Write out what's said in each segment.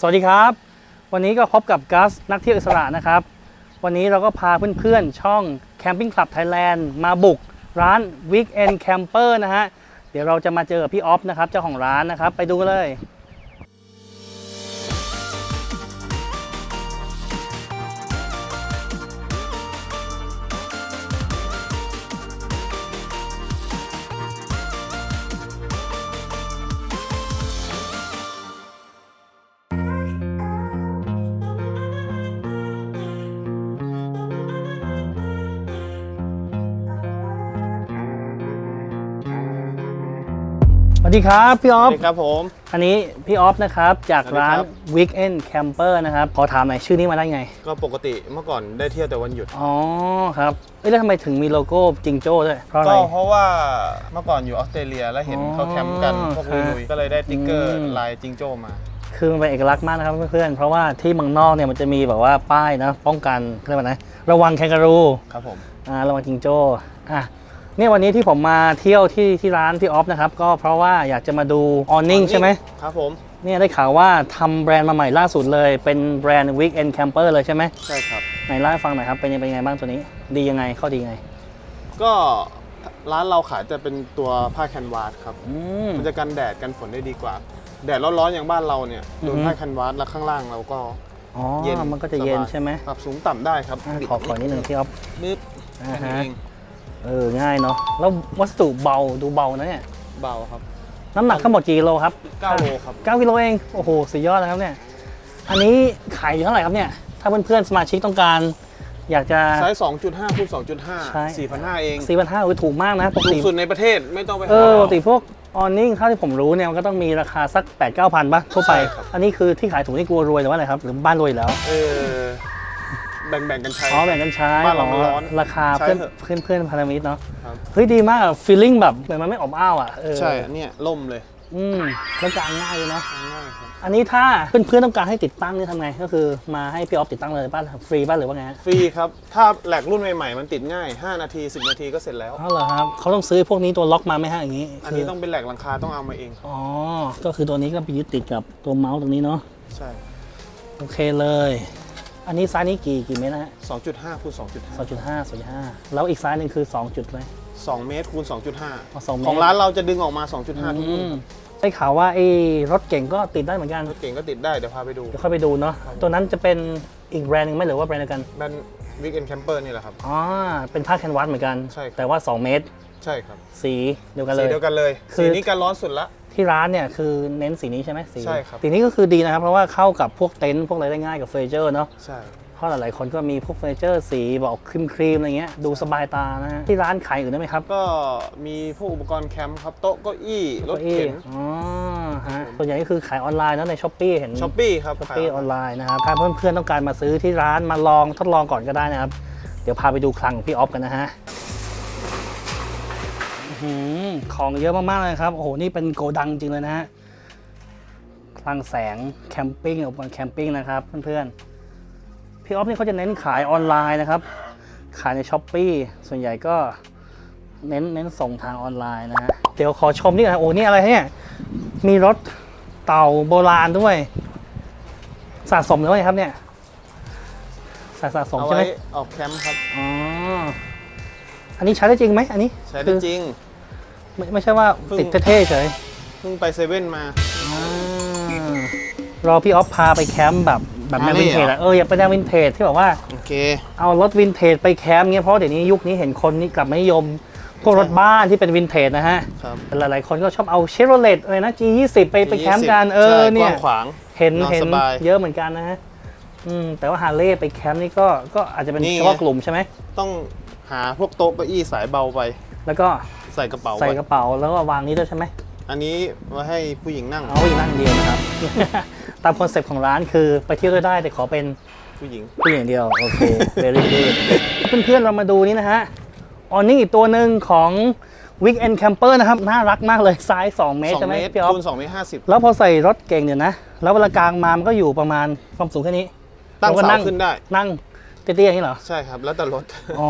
สวัสดีครับ วันนี้ก็พบกับกัสนักเที่ยวอิสระนะครับ วันนี้เราก็พาเพื่อนๆ ช่อง Camping Club Thailand มาบุกร้าน Weekend Camper นะฮะ เดี๋ยวเราจะมาเจอกับพี่ออฟนะครับ เจ้าของร้านนะครับ ไปดูกันเลย วัสดีครับ พี่ออสฟวัสดีครับผม อันนี้พี่ออฟนะครับ จากร้านสวัสดีครับ Weekend Camper นะครับ ขอถามหน่อยชื่อนี้มาได้ไง ก็ปกติเมื่อก่อนได้เที่ยวแต่วันหยุด อ๋อครับเอ้ยแล้วทำไมถึงมีโลโก้จิงโจ้ด้วยเพราะอะไร ก็เพราะว่าเมื่อก่อนอยู่ออสเตรเลียแล้วเห็นอ๋อเขาแคมป์กันพวกครับลุยๆก็เลยได้ติ๊กเกอร์อืมลายจิงโจ้มาคือมันเป็นเอกลักษณ์มากนะครับเพื่อนๆ เพราะว่าที่เมืองนอกเนี่ยมันจะมีแบบว่าป้ายนะป้องกันเรียกว่าไงระวังแคนการู ครับผม อ่าระวังจิงโจ้ อะ เนี่ยวันนี้ที่ผมมาเที่ยวที่ที่ร้านพี่ออฟนะครับ ก็เพราะว่าอยากจะมาดูออนนิ่งใช่ไหมครับผมเนี่ยได้ข่าวว่าทำแบรนด์มาใหม่ล่าสุดเลย เป็นแบรนด์ Weekend Camper เลยใช่ไหมใช่ครับไหนเล่าให้ฟังหน่อยครับเป็นยังเป็นยังไงบ้างตัวนี้ ดียังไงข้อดียังไง ก็ร้านเราขายจะเป็นตัวผ้าแคนวาสครับอืมมันจะกันแดดกันฝนได้ดีกว่า แดดร้อนๆอย่างบ้านเราเนี่ยโดนอือฮึผ้าแคนวาสแล้วข้างล่างเราก็อ๋อเย็นมันก็จะเย็นสบาใช่ไหมปรับสูงต่ำได้ครับอะขอขอนิดนึงพี่ออฟนิดอ่าแค่ฮะนี้เอง เออง่ายเนาะแล้ววัสดุเบาดูเบานะเนี่ยเบาครับ น้ำหนักทั้งหมดกี่กิโลครับ9โลครับ9กิโลเองโอ้โหสุดยอดนะครับเนี่ยอันนี้ขายอยู่เท่าไหร่ครับเนี่ยถ้าเพื่อนๆสมาชิกต้องการ อยากจะ ไซส์2.5คูณใช่ 2.5 4,500เอง4 5 0 0ถูกมากนะปกถูติกสุดในประเทศไม่ต้องไปเอหาอปกติพวกออนนิ่งเท่าที่ผมรู้เนี่ยมันก็ต้องมีราคาสัก8 9 0 0 0ป่ะทั่วไปใช่ครับอันนี้คือที่ขายถูกนี่กลัวรวยหรือว่าอะไรครับหรือบ้านรวยอยู่แล้ว เออ แบ่งๆกันใช้ อ๋อแบ่งกันใช้บ้านเรามันร้อนราคาใช้เพื่อนเถอะเพื่อนเพื่อนพันธมิตรเนาะครับ เฮ้ยดีมากฟีลลิ่งแบบเหมือนมันไม่อบอ้าวอะเออใช่อันเนี่ยล่มเลยอืมแล้วกางง่ายเลยเนาะง่ายครับอันนี้ถ้าเพื่อนๆต้องการให้ติดตั้งนี่ทำไงก็คือมาให้พี่ออฟติดตั้งเลยป้าฟรีป้าหรือว่าไงฮะฟรีครับ ถ้าแหลกรุ่นใหม่ๆ มันติดง่าย 5 นาที 10 นาทีก็เสร็จแล้ว อ๋อเหรอครับเขาต้องซื้อพวกนี้ตัวล็อกมาไหมฮะอย่างนี้อันนี้ต้องเป็นแหลกหลังคาต้องเอามาเองอ๋อก็คือตัวนี้ก็ไปยึดติดกับตัวเมาส์ตรงนี้เนาะ ใช่ โอเคเลย อันนี้ไซส์นี้กี่กี่เมตรนะฮะ2.5คูณสองจุดห้าสองจุดห้าแล้วอีกไซส์หนึ่งคือสองจุดเลย2.5 2เมตรคูณอ๋อ2.5สองเมตร ของร้านเราจะดึงออกมา 2.5 ทุกอืรุ่นมได้ข่าวว่าไอ้รถเก่งก็ติดได้เหมือนกัน รถเก่งก็ติดได้ เดี๋ยวพาไปดูเดี๋ยวค่อยไปดูเนาะตัวนั้นจะเป็นอีกแบรนด์หนึงไหมหรือว่าแบรนด์เดียวกันแบรนด์วิกเอนแคมเปอร์นี่แหละครับ อ๋อเป็นผ้าแคนวาสเหมือนกัน ใช่ครับ แต่ว่า 2 เมตร ใช่ครับ สีเดียวกันเลสีย เดียวกันเลยคือ สีนี้กันร้อนสุดละ ที่ร้านเนี่ยคือเน้นสีนี้ใช่ไหมสีใช่ครับ สีนี้ก็คือดีนะครับ เพราะว่าเข้ากับพวกเต็นท์พวกอะไรได้ง่ายกับเฟอร์นิเจอร์เนาะใช่เพราะหลายๆคนก็มีพวกเฟอร์นิเจอร์สีบอกครีมครีมๆอะไรเงี้ยดูสบายตานะฮะที่ร้านขายอื่นได้ไหมครับก็มีพวกอุปกรณ์แคมป์ครับโต๊ะเก้าอี้รถก้าอี้เข็นอ๋อฮะส่วนใหญ่ก็คือขายออนไลน์นะในช้อปปี้เห็นช้อปปี้ครับช้อปขายปี้ออนไลน์นะครับถ้าเพื่อนๆต้องการมาซื้อที่ร้านมาลองทดลองก่อนก็ได้นะครับเดี๋ยวพาไปดูคลังของพี่ออฟกันนะฮะอื้อหือ ของเยอะมากๆเลยครับ โอ้โห นี่เป็นโกดังจริงเลยนะฮะคลังแสงแคมปิ้งอุปกรณ์แคมปิ้งนะครับเพื่อนๆ พี่ออฟนี่เขาจะเน้นขายออนไลน์นะครับ ขายในช้อปปีส่วนใหญ่ก็เน้นเน้นส่งทางออนไลน์นะฮะ เดี๋ยวขอชมนี่ก่อนนะโอ้นี่อะไรเนี่ย มีรถเต่าโบราณด้วย สะสมหรือว่าไงครับเนี่ย สะสะสมเอาใช่ไหมไว้ออกแคมป์ครับ อ๋อ อันนี้ใช้ได้จริงไหมอันนี้ ใช้ได้คือจริง ไม่ไม่ใช่ว่าเพิ่ง ติดเท่ๆเฉยเพิ่งไปเซเว่นมาอ่ารอพี่ออฟพาไปแคมป์แบบแบบแนวอ่านี่วินเทจเหรออะเอออยากไปแนววินเทจที่แบบว่าโอเค เอารถวินเทจไปแคมป์เงี้ยเพราะเดี๋ยวนี้ยุคนี้เห็นคนนี่กลับมานิยมพวกรถบ้านที่เป็นวินเทจนะฮะ ครับ หลายๆคนก็ชอบเอาเชฟโรเลตอะไรนะ G20 ไปไปแคมป์กันเออใช่เนี่ย กว้างขวาง เห็นนอนเห็นสบายเยอะเหมือนกันนะฮะอืมแต่ว่าฮาร์เลย์ไปแคมป์นี่ก็ก็อาจจะเป็นนี่ไง เฉพาะกลุ่มใช่ไหม ต้องหาพวกโต๊ะเก้าอี้สายเบาไป แล้วก็ ใส่กระเป๋าใส่ไว้กระเป๋าแล้วก็วางนี้ด้วยใช่ไหมอันนี้ไว้ให้ผู้หญิงนั่งเอาอีกนั่งเดียวนะครับ ตามคอนเซ็ปต์ของร้านคือไปเที่ยวด้วยได้แต่ขอเป็นผู้หญิงผู้หญิงเดียว โอเค very good เพื่อนๆเรามาดูนี่นะฮะออนนี่อีกตัวหนึ่งของ Weekend Camper นะครับ น่ารักมากเลยไซส์2เมตร2ใช่ไหมเมตรพี่ออฟคูณ2เมตร50แล้วพอใส่รถเก่งเนี่ยนะ แล้วเวลากลางมามันก็อยู่ประมาณความสูงแค่นี้ตั้งเราก็เสานั่งขึ้นได้นั่ง เตี้ยๆอย่างนี้เหรอ ใช่ครับ แล้วแต่รถ อ๋อ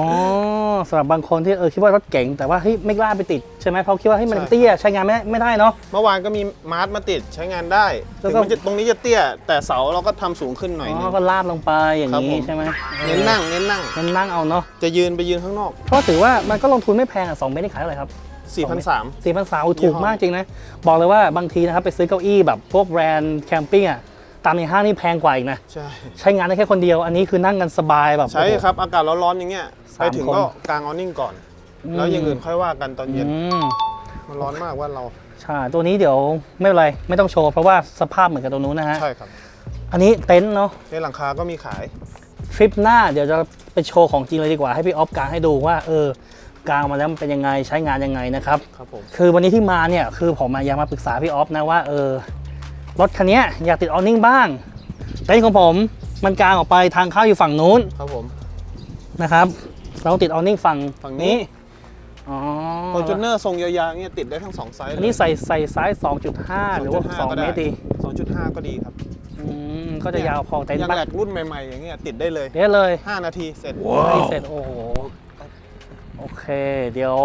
สำหรับบางคนที่เออคิดว่ารถเก๋งแต่ว่าเฮ้ยไม่กล้าไปติดใช่ไหมเพราะคิดว่าเฮ้ยมันใช่ เตี้ยใช้งานไม่ไม่ได้เนาะ เมื่อวานก็มีมาร์ทมาติดใช้งานได้แล้วถึงก็ มันจะตรงนี้จะเตี้ย แต่เสาเราก็ทำสูงขึ้นหน่อยอ๋นึองก็ลาดลงไปอย่างครับนี้ผมใช่ไหมเน้นนั่งเน้นนั่ง เน้นนั่งเอาเนาะจะยืนไปยืนข้างนอก เพราะถือว่ามันก็ลงทุนไม่แพงอะสองเมตรนี่ขายเท่าไหร่ครับ 4,300 สี่พันสามถูกยี่ห้อมากจริงนะ บอกเลยว่าบางทีนะครับไปซื้อเก้าอี้แบบพวกแบรนด์แคมปิ้งอะ ตามในห้างนี่แพงกว่าอีกนะใช่ ใช้งานได้แค่คนเดียว อันนี้คือนั่งกันสบายแบบใช่ครับ อากาศร้อนๆอย่างเงี้ยสามไปถึงคนก็กางออนิ่งก่อนแล้วอย่างอื่นค่อยว่ากันตอนเย็น อืมมันร้อนมากว่าเราใช่ตัวนี้เดี๋ยวไม่เป็นไรไม่ต้องโชว์เพราะว่าสภาพเหมือนกับตัวนู้นนะฮะใช่ครับ อันนี้เต็นท์เนาะในหลังคาก็มีขาย ทริปหน้าเดี๋ยวจะไปโชว์ของจริงเลยดีกว่าให้พี่ออฟกางให้ดูว่าเออกางมาแล้วมันเป็นยังไงใช้งานยังไงนะครับ ครับผม คือวันนี้ที่มาเนี่ยคือผมมาอยากมาปรึกษาพี่ออฟนะว่าเออ รถคันเนี้ยอยากติดออนิ่งบ้างเต็นท์ของผมมันกางออกไปทางเข้าอยู่ฝั่งนู้นครับผมนะครับ เราติดออนิ่งฝั่งฝั่งนี้ อ๋อฟอร์จูเนอร์ทรงยาวๆเนี่ยติดได้ทั้งสองไซส์อันนี้ใส่ใส่ไซส์ 2.5 หรือว่า2เมตรดี2.5 ก็ดีครับอืมก็จะยาวพอเต็นท์อย่างปะแหลกรุ่นใหม่ๆ อย่างเงี้ยติดได้เลยเดี๋ยวเลย 5 นาทีเสร็จให้เสร็จโอ้โหโอเค เดี๋ยว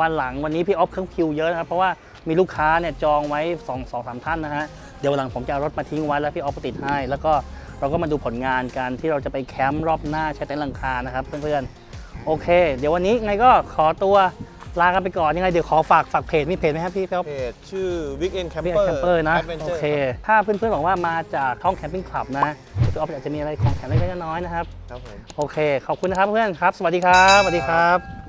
วันหลังวันนี้พี่ออฟเครื่องคิวเยอะนะครับ เพราะว่ามีลูกค้าเนี่ยจองไว้2องสองสามท่านนะฮะเดี๋ยววันหลังผมจะเอารถมาทิ้งไว้แล้วพี่ออฟไปติดให้ แล้วก็เราก็มาดูผลงานกันที่เราจะไปแคมป์รอบหน้าใช้เต็นท์หลังคานะครับเพื่อนๆโอเค เดี๋ยววันนี้ไงก็ขอตัวลากันไปก่อนยังไงเดี๋ยวขอฝากฝากเพจมีเพจไหมครับพี่พี่ออฟ เพจชื่อ Weekend เรียก Camper แคมเปอร์นะ Adventure โอเค ถ้าเพื่อนๆบอกว่ามาจากท้องแคมปิ้งคลับนะพี่ออฟอาจจะมีอะไรของแถมเล็กๆน้อยๆนะครับ ครับผม โอเค ขอบคุณนะครับเพื่อนครับ สวัสดีครับ สวัสดีครับ